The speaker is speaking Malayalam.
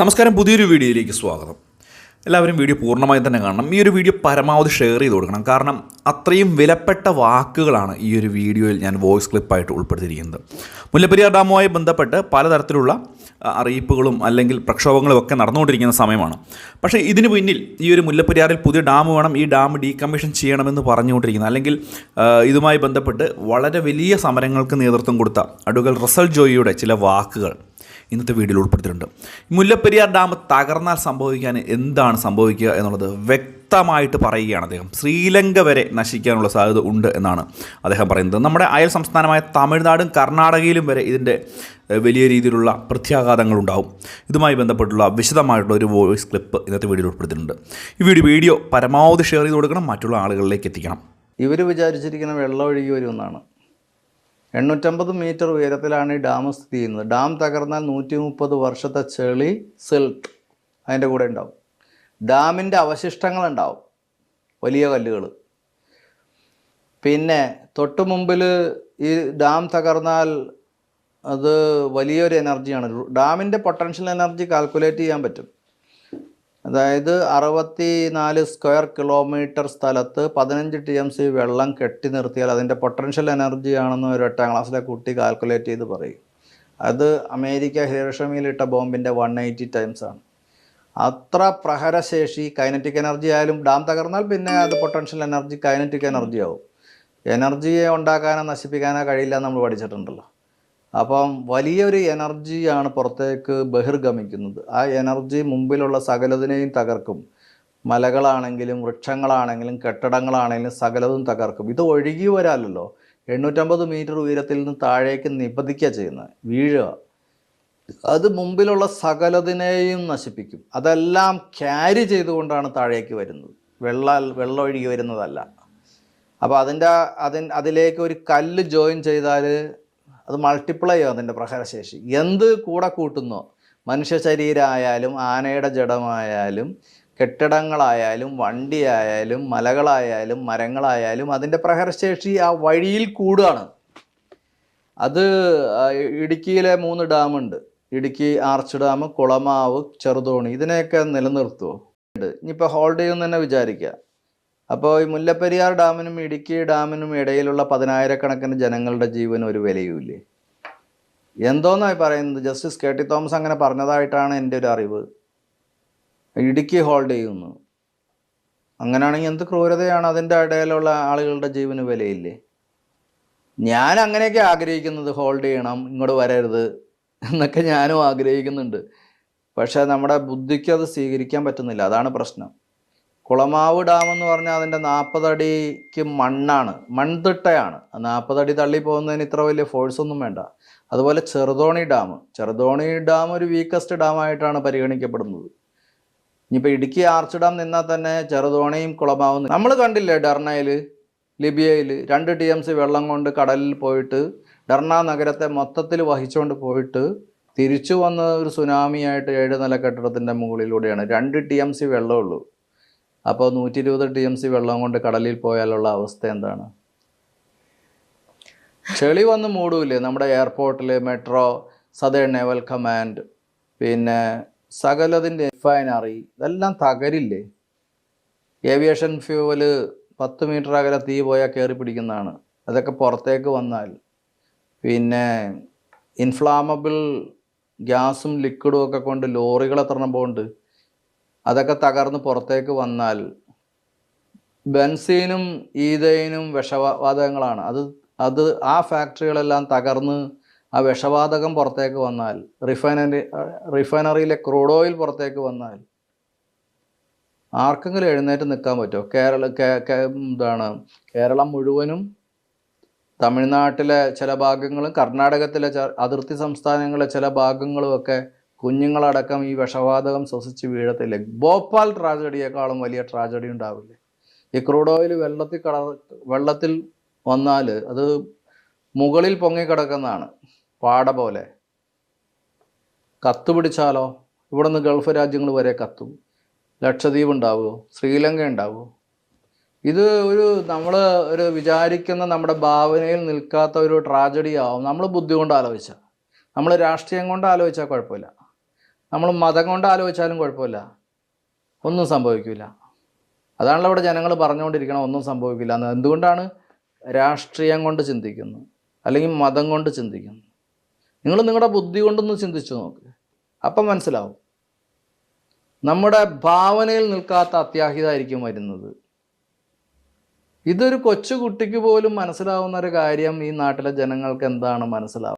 നമസ്കാരം പുതിയൊരു വീഡിയോയിലേക്ക് സ്വാഗതം. എല്ലാവരും വീഡിയോ പൂർണമായി തന്നെ കാണണം. ഈ ഒരു വീഡിയോ പരമാവധി ഷെയർ ചെയ്ത് കൊടുക്കണം. കാരണം അത്രയും വിലപ്പെട്ട വാക്കുകളാണ് ഈ ഒരു വീഡിയോയിൽ ഞാൻ വോയിസ് ക്ലിപ്പായിട്ട് ഉൾപ്പെടുത്തിയിരിക്കുന്നത്. മുല്ലപ്പെരിയാർ ഡാമുമായി ബന്ധപ്പെട്ട് പലതരത്തിലുള്ള അറിയിപ്പുകളും അല്ലെങ്കിൽ പ്രക്ഷോഭങ്ങളും ഒക്കെ നടന്നുകൊണ്ടിരിക്കുന്ന സമയമാണ്. പക്ഷേ ഇതിന് പിന്നിൽ ഈ ഒരു മുല്ലപ്പെരിയാറിൽ പുതിയ ഡാം വേണം ഈ ഡാം ഡീകമ്മീഷൻ ചെയ്യണമെന്ന് പറഞ്ഞുകൊണ്ടിരിക്കുന്നത്. അല്ലെങ്കിൽ ഇതുമായി ബന്ധപ്പെട്ട് വളരെ വലിയ സമരങ്ങൾക്ക് നേതൃത്വം കൊടുത്ത അഡ്വക്കൽ റസൽ ജോയിയുടെ ചില വാക്കുകൾ. ഇന്നത്തെ വീഡിയോയിൽ ഉൾപ്പെടുത്തിയിട്ടുണ്ട്. മുല്ലപ്പെരിയാർ ഡാം തകർന്നാൽ സംഭവിക്കാൻ എന്താണ് സംഭവിക്കുക എന്നുള്ളത് വ്യക്തമായിട്ട് പറയുകയാണ് അദ്ദേഹം. ശ്രീലങ്ക വരെ നശിക്കാനുള്ള സാധ്യത ഉണ്ട് എന്നാണ് അദ്ദേഹം പറയുന്നത്. നമ്മുടെ അയൽ സംസ്ഥാനമായ തമിഴ്നാടും കർണാടകയിലും വരെ ഇതിന്റെ വലിയ രീതിയിലുള്ള പ്രത്യാഘാതങ്ങൾ ഉണ്ടാകും ഇതുമായി ബന്ധപ്പെട്ടുള്ള വിശദമായിട്ടുള്ള ഒരു വോയിസ് ക്ലിപ്പ് ഇന്നത്തെ വീഡിയോയിൽ ഉൾപ്പെടുത്തിയിട്ടുണ്ട്. ഈ വീഡിയോ വീഡിയോ പരമാവധി ഷെയർ ചെയ്ത് കൊടുക്കണം. മറ്റുള്ള ആളുകളിലേക്ക് എത്തിക്കണം. ഇവർ വിചാരിച്ചിരിക്കുന്ന വെള്ളം ഒഴുകി വരുമെന്നാണ്. എണ്ണൂറ്റമ്പത് മീറ്റർ ഉയരത്തിലാണ് ഈ ഡാം സ്ഥിതി ചെയ്യുന്നത്. ഡാം തകർന്നാൽ നൂറ്റി മുപ്പത് വർഷത്തെ ചെളി സിൽട്ട് അതിന്റെ കൂടെ ഉണ്ടാവും. ഡാമിന്റെ അവശിഷ്ടങ്ങൾ ഉണ്ടാവും വലിയ കല്ലുകൾ. പിന്നെ തൊട്ട് മുമ്പിൽ ഈ ഡാം തകർന്നാൽ അത് വലിയൊരു എനർജിയാണ്. ഡാമിന്റെ പൊട്ടൻഷ്യൽ എനർജി കാൽക്കുലേറ്റ് ചെയ്യാൻ പറ്റും. അതായത് അറുപത്തി നാല് സ്ക്വയർ കിലോമീറ്റർ സ്ഥലത്ത് പതിനഞ്ച് ടി എം സി വെള്ളം കെട്ടി നിർത്തിയാൽ അതിന്റെ പൊട്ടൻഷ്യൽ എനർജി ആണെന്ന് ഒരു എട്ടാം ക്ലാസ്സിലെ കുട്ടി കാൽക്കുലേറ്റ് ചെയ്ത് പറയും. അത് അമേരിക്ക ഹിരോഷമയിലിട്ട ബോംബിന്റെ വൺ എയ്റ്റി ടൈംസ് ആണ്. അത്ര പ്രഹരശേഷി കൈനറ്റിക് എനർജി ആയാലും ഡാം തകർന്നാൽ പിന്നെ അത് പൊട്ടൻഷ്യൽ എനർജി കൈനറ്റിക് എനർജി ആവും എനർജിയെ ഉണ്ടാക്കാനോ നശിപ്പിക്കാനോ കഴിയില്ല നമ്മൾ പഠിച്ചിട്ടുണ്ടല്ലോ. അപ്പം വലിയൊരു എനർജിയാണ് പുറത്തേക്ക് ബഹിർഗമിക്കുന്നത്. ആ എനർജി മുമ്പിലുള്ള സകലതിനെയും തകർക്കും. മലകളാണെങ്കിലും വൃക്ഷങ്ങളാണെങ്കിലും കെട്ടിടങ്ങളാണെങ്കിലും സകലതും തകർക്കും. ഇത് ഒഴുകി വരാലല്ലോ. എണ്ണൂറ്റമ്പത് മീറ്റർ ഉയരത്തിൽ നിന്ന് താഴേക്ക് നിപതിക്കുക ചെയ്യുന്നത് വീഴുക. അത് മുമ്പിലുള്ള സകലതിനെയും നശിപ്പിക്കും. അതെല്ലാം ക്യാരി ചെയ്തുകൊണ്ടാണ് താഴേക്ക് വരുന്നത്. വെള്ളാൽ വെള്ളം ഒഴുകി വരുന്നതല്ല. അപ്പോൾ അതിന്റെ അതിൻ അതിലേക്ക് ഒരു കല്ല് ജോയിൻ ചെയ്താൽ അത് മൾട്ടിപ്ലൈ ആവും അതിന്റെ പ്രഹരശേഷി. എന്ത് കൂടെ കൂട്ടുന്നോ? മനുഷ്യ ശരീരമായാലും ആനയുടെ ജഡമായാലും കെട്ടിടങ്ങളായാലും വണ്ടിയായാലും മലകളായാലും മരങ്ങളായാലും അതിന്റെ പ്രഹരശേഷി ആ വഴിയിൽ കൂടുകയാണ് അത് ഇടുക്കിയിലെ മൂന്ന് ഡാമുണ്ട് ഇടുക്കി ആർച്ച് ഡാം കുളമാവ് ചെറുതോണി ഇതിനെയൊക്കെ നിലനിർത്തുമോ ഇനിയിപ്പോൾ ഹോൾഡ് ചെയ്യുമെന്ന് തന്നെ വിചാരിക്കുക. അപ്പോൾ ഈ മുല്ലപ്പെരിയാർ ഡാമിനും ഇടുക്കി ഡാമിനും ഇടയിലുള്ള പതിനായിരക്കണക്കിന് ജനങ്ങളുടെ ജീവൻ ഒരു വിലയുമില്ലേ? എന്തോന്നായി പറയുന്നത്? ജസ്റ്റിസ് കെ ടി തോമസ് അങ്ങനെ പറഞ്ഞതായിട്ടാണ് എന്റെ ഒരു അറിവ്. ഇടുക്കി ഹോൾഡ് ചെയ്യുന്നു. അങ്ങനെയാണെങ്കിൽ എന്ത് ക്രൂരതയാണ് അതിന്റെ ഇടയിലുള്ള ആളുകളുടെ ജീവന് വിലയില്ലേ? ഞാൻ അങ്ങനെയൊക്കെ ആഗ്രഹിക്കുന്നത് ഹോൾഡ് ചെയ്യണം ഇങ്ങോട്ട് വരരുത് എന്നൊക്കെ ഞാനും ആഗ്രഹിക്കുന്നുണ്ട്. പക്ഷേ നമ്മുടെ ബുദ്ധിക്ക് അത് സ്വീകരിക്കാൻ പറ്റുന്നില്ല. അതാണ് പ്രശ്നം. കുളമാവ് ഡാം എന്ന് പറഞ്ഞാൽ അതിന്റെ നാൽപ്പതടിക്ക് മണ്ണാണ് മൺതിട്ടയാണ്. നാൽപ്പതടി തള്ളി പോകുന്നതിന് ഇത്ര വലിയ ഫോഴ്സ് ഒന്നും വേണ്ട. അതുപോലെ ചെറുതോണി ഡാം ചെറുതോണി ഡാം ഒരു വീക്കസ്റ്റ് ഡാമായിട്ടാണ് പരിഗണിക്കപ്പെടുന്നത്. ഇനിയിപ്പോൾ ഇടുക്കി ആർച്ച് ഡാം നിന്നാൽ തന്നെ ചെറുതോണിയും കുളമാവും. നമ്മൾ കണ്ടില്ലേ ഡർണയിൽ ലിബിയയിൽ രണ്ട് ടി എം സി വെള്ളം കൊണ്ട് കടലിൽ പോയിട്ട് ഡർണ നഗരത്തെ മൊത്തത്തിൽ വഹിച്ചുകൊണ്ട് പോയിട്ട് തിരിച്ചു വന്ന ഒരു സുനാമിയായിട്ട് ഏഴ് നില കെട്ടിടത്തിന്റെ മുകളിലൂടെയാണ്. രണ്ട് ടി എം സി വെള്ളമുള്ളൂ അപ്പോൾ നൂറ്റി ഇരുപത് ടി എം സി വെള്ളം കൊണ്ട് കടലിൽ പോയാലുള്ള അവസ്ഥ എന്താണ്? ചെളി വന്ന് മൂടൂലേ നമ്മുടെ എയർപോർട്ടിൽ മെട്രോ സദേൺ നേവൽ കമാൻഡ് പിന്നെ സകലതിന്റെ റിഫൈനറി ഇതെല്ലാം തകരില്ലേ? ഏവിയേഷൻ ഫ്യൂവൽ പത്ത് മീറ്റർ അകലെ തീ പോയാൽ കയറി പിടിക്കുന്നതാണ്. അതൊക്കെ പുറത്തേക്ക് വന്നാൽ. പിന്നെ ഇൻഫ്ലാമബിൾ ഗ്യാസും ലിക്വിഡും ഒക്കെ കൊണ്ട് ലോറികൾ എത്രണ്ണം പോകുന്നുണ്ട്? അതൊക്കെ തകർന്ന് പുറത്തേക്ക് വന്നാൽ ബെൻസീനും ഈതയിനും വിഷവാതകങ്ങളാണ്. അത് അത് ആ ഫാക്ടറികളെല്ലാം തകർന്ന് ആ വിഷവാതകം പുറത്തേക്ക് വന്നാൽ റിഫൈനറി റിഫൈനറിയിലെ ക്രൂഡ് ഓയിൽ പുറത്തേക്ക് വന്നാൽ ആർക്കെങ്കിലും എഴുന്നേറ്റ് നിൽക്കാൻ പറ്റുമോ? കേരള എന്താണ് കേരളം മുഴുവനും തമിഴ്നാട്ടിലെ ചില ഭാഗങ്ങളും കർണാടകത്തിലെ അതിർത്തി സംസ്ഥാനങ്ങളിലെ ചില ഭാഗങ്ങളും ഒക്കെ കുഞ്ഞുങ്ങളടക്കം ഈ വിഷവാതകം ശ്വസിച്ച് വീഴത്തില്ലേ? ഭോപ്പാൽ ട്രാജഡിയേക്കാളും വലിയ ട്രാജഡി ഉണ്ടാവില്ലേ? ഈ ക്രൂഡ് ഓയിൽ വെള്ളത്തിൽ കട വെള്ളത്തിൽ വന്നാൽ അത് മുകളിൽ പൊങ്ങിക്കിടക്കുന്നതാണ് പാട പോലെ. കത്ത് പിടിച്ചാലോ? ഇവിടെ നിന്ന് ഗൾഫ് രാജ്യങ്ങൾ വരെ കത്തും. ലക്ഷദ്വീപ് ഉണ്ടാവുമോ? ശ്രീലങ്ക ഉണ്ടാവുമോ? ഇത് ഒരു നമ്മൾ ഒരു വിചാരിക്കുന്ന നമ്മുടെ ഭാവനയിൽ നിൽക്കാത്ത ഒരു ട്രാജഡി ആവും നമ്മൾ ബുദ്ധി കൊണ്ട് ആലോചിച്ചാൽ നമ്മൾ രാഷ്ട്രീയം കൊണ്ട് ആലോചിച്ചാൽ കുഴപ്പമില്ല. നമ്മൾ മതം കൊണ്ട് ആലോചിച്ചാലും കുഴപ്പമില്ല. ഒന്നും സംഭവിക്കില്ല അതാണല്ലോ ഇവിടെ ജനങ്ങൾ പറഞ്ഞുകൊണ്ടിരിക്കണം ഒന്നും സംഭവിക്കില്ല. എന്ന് എന്തുകൊണ്ടാണ് രാഷ്ട്രീയം കൊണ്ട് ചിന്തിക്കുന്നു? അല്ലെങ്കിൽ മതം കൊണ്ട് ചിന്തിക്കുന്നു? നിങ്ങൾ നിങ്ങളുടെ ബുദ്ധി കൊണ്ടൊന്ന് ചിന്തിച്ചു നോക്ക്. അപ്പം മനസ്സിലാവും. നമ്മുടെ ഭാവനയിൽ നിൽക്കാത്ത അത്യാഹിതമായിരിക്കും വരുന്നത്. ഇതൊരു കൊച്ചു കുട്ടിക്ക് പോലും മനസ്സിലാവുന്ന ഒരു കാര്യം ഈ നാട്ടിലെ ജനങ്ങൾക്ക് എന്താണ് മനസ്സിലാവുക?